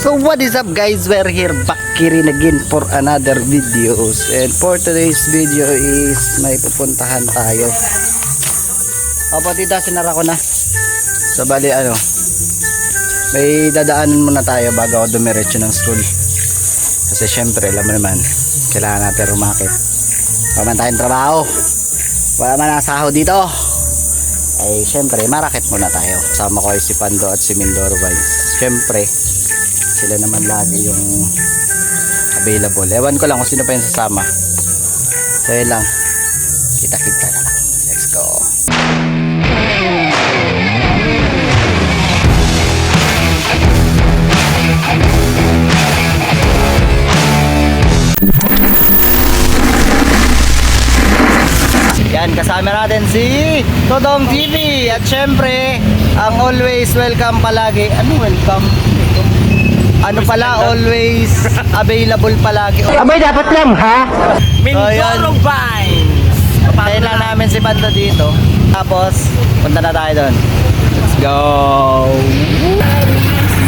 So what is up guys? We're here back here again for another videos. And for today's video is may pupuntahan tayo. Opo tita, sinara ko na. So bali ano, may dadaanan muna tayo bago ako dumiretso ng school. Kasi syempre, alam mo naman, kailangan natin rumakit. Wala man tayong trabaho. Wala man asaho dito. Ay syempre, marakit muna tayo. Kasama ko ay si Pando at si Mindoro Vines. Syempre, sila naman lagi yung available. Ewan ko lang kung sino pa yung sasama. So yun lang. Kita-kita na lang. Let's go. Yan, kasama natin si Todong TV at syempre, ang always welcome palagi. Ano welcome? Ano pala, always available palagi. Abay, dapat lang, ha? Mindoro Vines. Tayo lang namin si Banda dito. Tapos, punta na tayo doon. Let's go!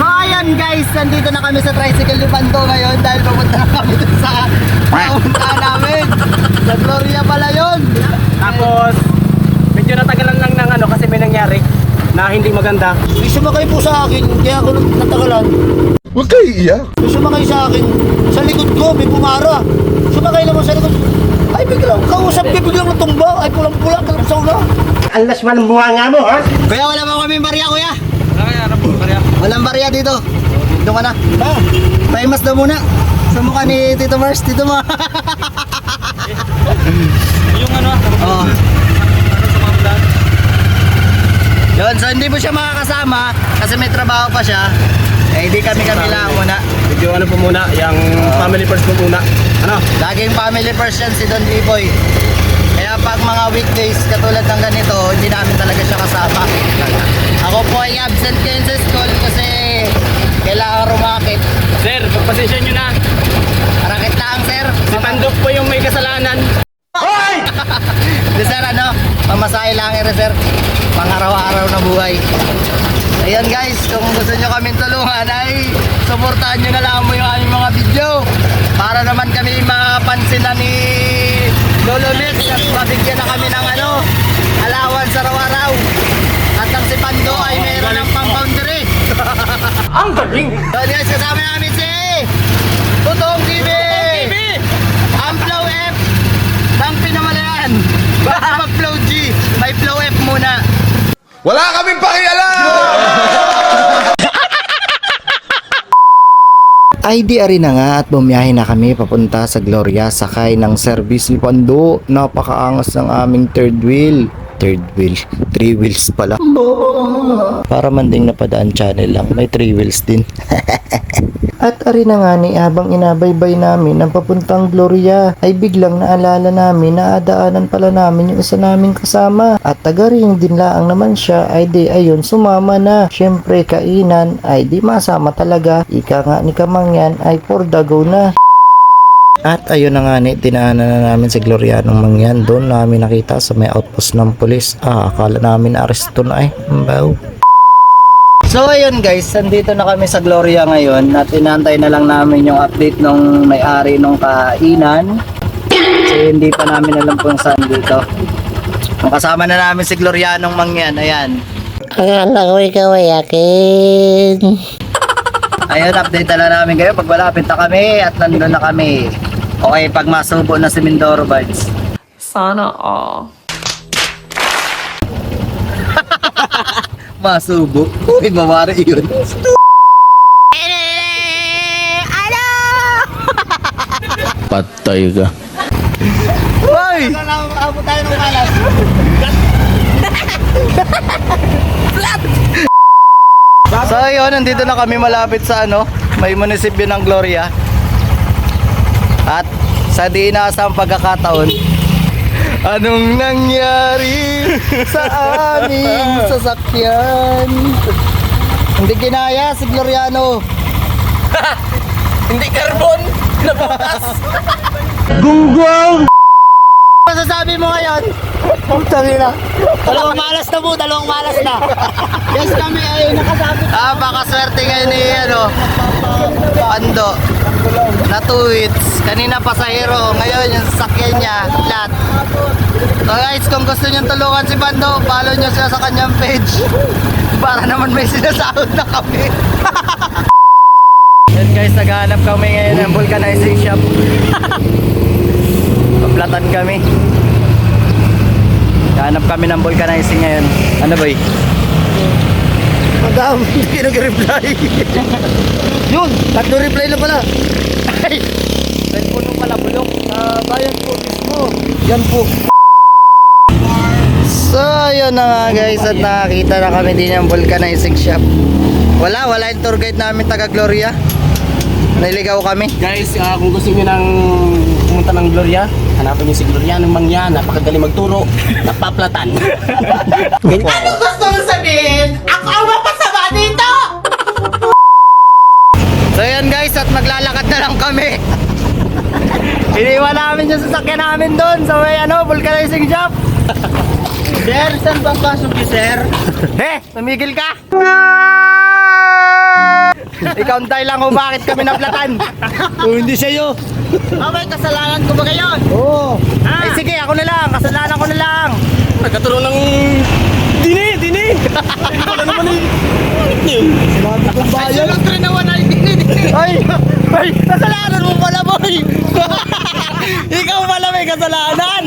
So ayan guys, nandito na kami sa tricycle ni Bando ngayon dahil papunta na kami dun sa pupunta namin. Sa Gloria pala yun. Tapos, medyo natagalan lang ng ano kasi may nangyari na hindi maganda. May sumakay po sa akin, kaya ako natagalan. Huwag kayo iiyak. Sumakay sa akin, sa likod ko, may pumara. Sumakay naman sa likod. Ay, biglang, kausap ko, biglang natumba. Ay, pulang-pula, kalap sa ula. Alas man ang bunga nga mo, ha? Kuya, wala ba kami barya kuya? Walang barya dito. Doon ka na. Ha? Paimas daw muna. Sa mukha ni Tito Mars, Tito Mars. Yung ano, Oo. vlog. Yun, so hindi po siya makakasama kasi may trabaho pa siya. Eh, hindi kami kami lang muna. Medyo ano po muna, yung family first po muna. Ano? Laging family first yan si Don D-Boy. Kaya pag mga weekdays katulad ng ganito, hindi namin talaga siya kasama. Ako po ay absent ngayon sa school kasi kailangan rumakit. Sir, pagpasensya nyo na. Rakit lang, sir. Si Pandok po yung may kasalanan. Di sir, ano? Pamasahe lang ere sir. Pang-araw-araw na buhay. Ayan guys, kung gusto nyo kaming tulungan ay suportahan nyo na lang mo yung aming mga video para naman kami mapansin na ni Lolo Mix at mabigyan na kami ng ano, allowance araw-araw. At ang si Pando ay meron ng pang-boundary. Ang galing! So guys, kasama namin si Tutong TV! Ang Flow F ng Pinamalayan. Bago mag-Flow G, may Flow F muna. Wala kaming pakialam! ID ari na nga at bumiyahe na kami papunta sa Gloria sakay ng service ni Pando. Napakaangas ng aming third wheel. Third wheel. Three wheels pala. Para manding napadaan channel lang. May three wheels din. At ari nga ni habang inabaybay namin ang papuntang Gloria ay biglang naalala namin na adaanan pala namin yung isa naming kasama. At taga ring din laang naman siya ay di ayun sumama na. Syempre kainan ay di masama talaga. Ika nga ni Kamangyan ay for the go na. At ayun na nga ni, dinaanan na namin si Glorianong Mangyan. Doon namin nakita sa may outpost ng pulis. Ah, akala namin aresto na eh. Mbaw. So ayun guys, nandito na kami sa Gloria ngayon at inantay na lang namin yung update nung may-ari nung kainan. Kasi hindi pa namin alam kung saan dito. Ang kasama na namin si Glorianong Mangyan, ayan. Akala ko ikaw ay akin. Ayun, update na lang namin kayo pag malapit na kami at nandun na kami. Okay, pag masubo na si Mindoro Bites. Sana all. Masubo? Uy, mawari yun. Patay ka. Uy! Abot tayo ng malas. So ayun, nandito na kami malapit sa ano, may munisipyo ng Gloria. At sa di inaasang pagkakataon, anong nangyari sa aming sasakyan? Hindi kinaya si Gloriano. Hindi carbon! Nabukas! Gunggong! Masasabi mo ngayon? Putang ina. Dalawang malas na po, dalawang malas na. Yes, kami ay nakasabit. Ah, baka swerte ngayon ni ano, Pando. Na tweets. Kanina pasahero. Ngayon yung sasakyan niya. Flat. So guys, kung gusto niyo tulungan si Pando, follow niyo siya sa kanyang page. Para naman may sinasahod na kami. Yan guys, naghahanap kami ngayon ng vulcanizing shop. Paplatan kami. Naghahanap kami ng vulcanizing ngayon. Ano ba Madam, hindi nag-reply. Yun, tatlo reply na pala. Ay, cellphone mo pala bulok. Ah, bayan po mismo. Yan po. So, yun na nga guys at nakakita na kami din ng vulcanizing shop. Wala, wala yung tour guide namin taga Gloria. Naligaw kami. Guys, ah, kung gusto niyo ng pumunta ng Gloria, hanapin niyo si Gloria ng Mangya, napakagaling magturo, napaplatan. So maglalakad na lang kami. Iniwan namin yung sasakyan namin doon sa may ano, vulcanizing shop. Sir, saan bang pasok niyo, sir? Eh, tumigil ka! Ikaw ang dahilan kung bakit kami naplatan. Oh, hindi sa'yo. Ah, may kasalanan ko ba ngayon? Oo. Ay sige, ako na lang. Kasalanan ko na lang. Nagkaturoon ng dini, dini. Wala naman eh. Sinabi kong bayan. Ay, ay, kasalanan mo pala, boy. Ikaw pala may kasalanan.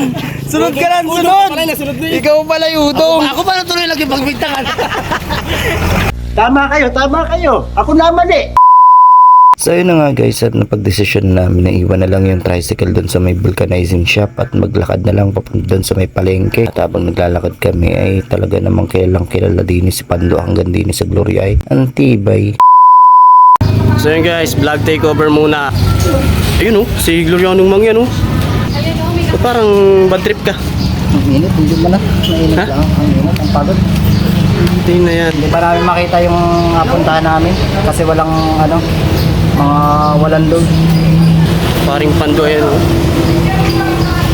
Sunod ka lang, Uno sunod. pala, na. Ikaw pala yung utong. Ako pa natuloy lagi pagbintangan. tama kayo, tama kayo. Ako naman eh. So yun na nga guys at napagdesisyon namin na iwan na lang yung tricycle doon sa may vulcanizing shop at maglakad na lang papunta doon sa may palengke. At habang naglalakad kami ay talaga namang kilalang kilala din si Pando hanggang din sa Gloria ay antibay. So yun guys, vlog takeover muna. Ayun oh, si Glorianong Mangya oh. So, parang bad trip ka. Ang init, hindi mo na. Mainit Ha? lang. Ang init, ang pagod. Hindi na yan. Hindi pa namin makita yung napuntahan namin kasi walang ano, mga walang load. Paring pando yan oh.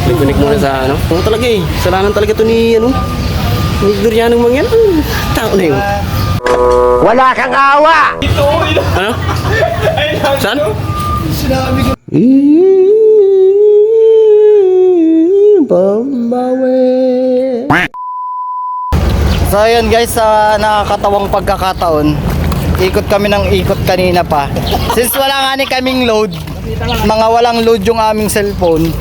Nagkunik muna sa ano. Oo talaga eh. Salanan talaga to ni ano. Ni Glorianong Mangya. Ang tao na yun. Wala kang awa. Ano? Saan? So ayun guys, sa nakakatawang pagkakataon, ikot kami ng ikot kanina pa. Since wala nga ni kaming load, mga walang load yung aming cellphone,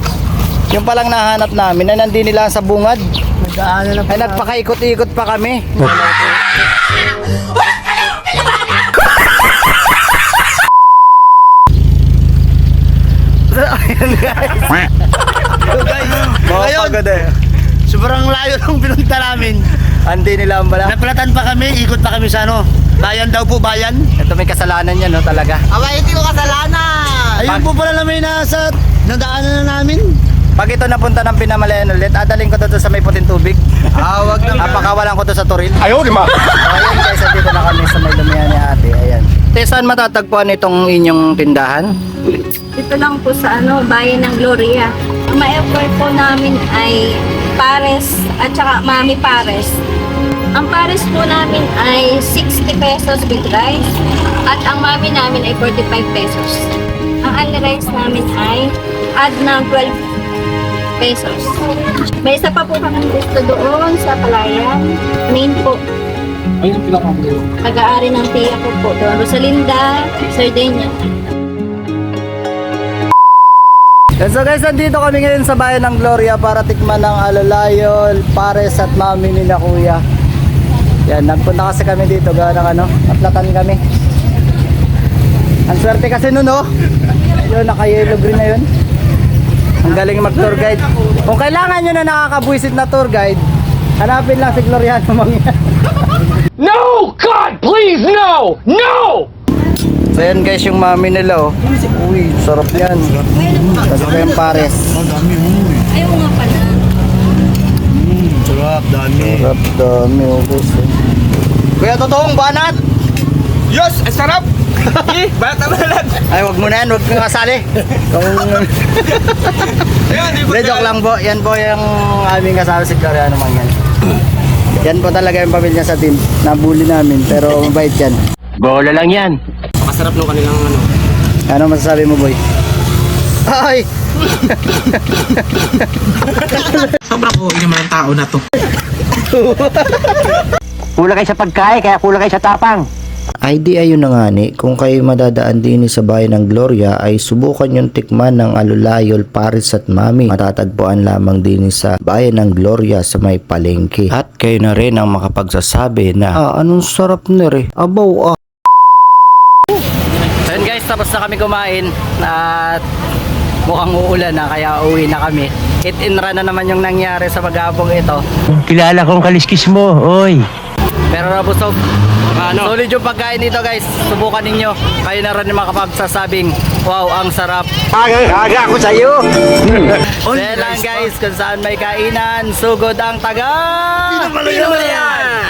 yung palang nahanap namin na nandun nila sa bungad. Ay nagpakaikot-ikot pa kami. So, ayun guys. Ngayon, sobrang layo ng pinunta namin. Andi nila ang bala. Naplatan pa kami, ikot pa kami sa ano. Bayan daw po, bayan. Ito may kasalanan yan, no, talaga. Aba, hindi ko kasalanan. Ayun po pala namin nasa nadaanan na namin. Pag ito napunta ng Pinamalayan ulit, adaling ko to doon sa may puting tubig. Ah, wag na. Napakawalan ko to sa Toril. Ayaw, di ma. So, ayan guys, dito na kami sa may lumiyan ni ate. Ayan. Te, saan matatagpuan itong inyong tindahan? Dito lang po sa ano, bayan ng Gloria. Ang ma-offer po namin ay pares at saka mami pares. Ang pares po namin ay 60 pesos with rice at ang mami namin ay 45 pesos. Ang only rice namin ay add ng 12 pesos. May isa pa po kami gusto doon sa Palayan. Main po. Pag-aari ng tiya ko po doon. Rosalinda, Sardinia. And so guys, nandito kami ngayon sa bayan ng Gloria para tikman ng alalayo, pares at mami ni na kuya. Yan, nagpunta kasi kami dito, gawa ng ano, atlatan kami. Ang swerte kasi nun, oh. Yun, naka-yellow green na yun. Ang galing mag-tour guide. Kung kailangan nyo na nakakabwisit na tour guide, hanapin lang si Gloriano Mangyan. No! God, please, no! No! So yan guys, yung mami nila, oh. Uy, sarap yan. Tapos pa yung pares. Ayaw nga pala. Sarap, dami. Sarap, dami, ubos. eh. Kuya, totoong banat! Yes, ang sarap. Eh, bata na lang. Ay, wag mo na yan, wag kang kasali. Kung... Hindi, joke lang po. Yan po yung aming kasama si Gloria naman yan. Yan po talaga yung pamilya sa team. Nabully namin, pero mabait yan. Bola lang yan. sarap ng kanilang ano. Ano masasabi mo, boy? Ay! Sobrang uwi naman ang tao na to. Kulang kayo sa pagkain, kaya kulang kayo sa tapang. Ay di ayun na nga ni, kung kayo madadaan din sa bayan ng Gloria ay subukan yung tikman ng alulayol, paris at mami. Matatagpuan lamang din sa bayan ng Gloria sa may palengke. At kayo na rin ang makapagsasabi na, ah, anong sarap na rin. Abaw ah. So yun guys, tapos na kami kumain at mukhang uulan na kaya uwi na kami. Hit and run na naman yung nangyari sa maghapong ito. Kilala kong kaliskis mo, oy. Pero nabusog. Ano? Solid yung pagkain dito guys. Subukan ninyo. Kayo na rin yung makapagsasabing, wow, ang sarap. Aga ako sa'yo. Yan lang guys, kung saan may kainan, sugod ang taga. Pinamalayan!